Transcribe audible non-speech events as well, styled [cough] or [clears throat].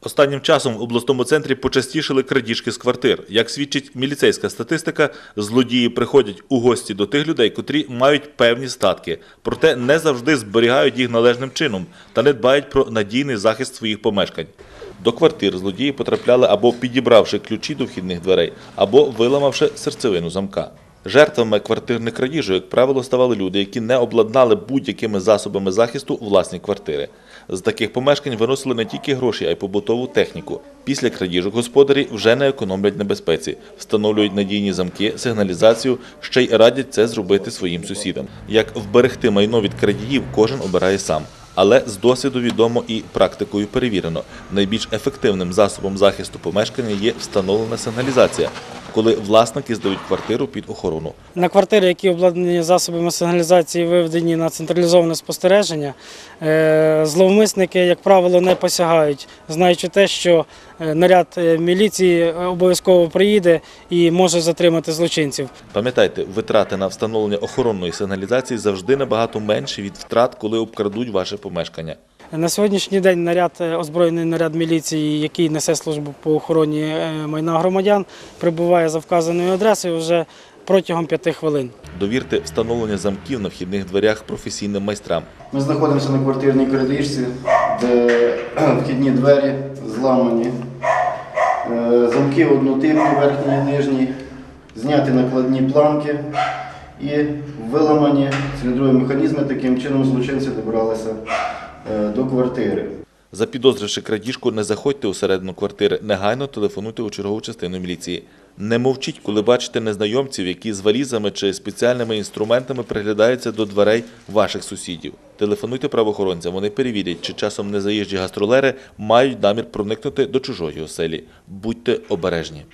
Останнім часом в обласному центрі почастішили крадіжки з квартир. Як свідчить міліцейська статистика, злодії приходять у гості до тих людей, котрі мають певні статки, проте не завжди зберігають їх належним чином та не дбають про надійний захист своїх помешкань. До квартир злодії потрапляли або підібравши ключі до вхідних дверей, або виламавши серцевину замка. Жертвами квартирних крадіжок, як правило, ставали люди, які не обладнали будь-якими засобами захисту власні квартири. З таких помешкань виносили не тільки гроші, а й побутову техніку. Після крадіжок господарі вже не економлять небезпеці, встановлюють надійні замки, сигналізацію, ще й радять це зробити своїм сусідам. Як вберегти майно від крадіїв, кожен обирає сам. Але з досвіду відомо і практикою перевірено. Найбільш ефективним засобом захисту помешкання є встановлена сигналізація, коли власники здають квартиру під охорону. На квартири, які обладнані засобами сигналізації, виведені на централізоване спостереження, е, зловмисники, як правило, не посягають, знаючи те, що е, наряд е, міліції обов'язково приїде і може затримати злочинців. Пам'ятайте, витрати на встановлення охоронної сигналізації завжди набагато менші від втрат, коли обкрадуть ваше помешкання. На сьогоднішній день наряд, е, озброєний наряд міліції, який несе службу по охороні е, майна громадян, прибуває за вказаною адресою вже протягом п'яти хвилин. Довірте встановлення замків на вхідних дверях професійним майстрам. Ми знаходимося на квартирній крадіжці, де [clears throat] вхідні двері зламані, е, замки однотипні, верхні і нижні, зняті накладні планки і виламані циліндрові механізми. Таким чином злочинці добралися е, до квартири. Запідозривши крадіжку, не заходьте усередину квартири, негайно телефонуйте у чергову частину міліції. Не мовчіть, коли бачите незнайомців, які з валізами чи спеціальними інструментами приглядаються до дверей ваших сусідів. Телефонуйте правоохоронцям, вони перевірять, чи часом незаїжджі гастролери мають намір проникнути до чужої оселі. Будьте обережні.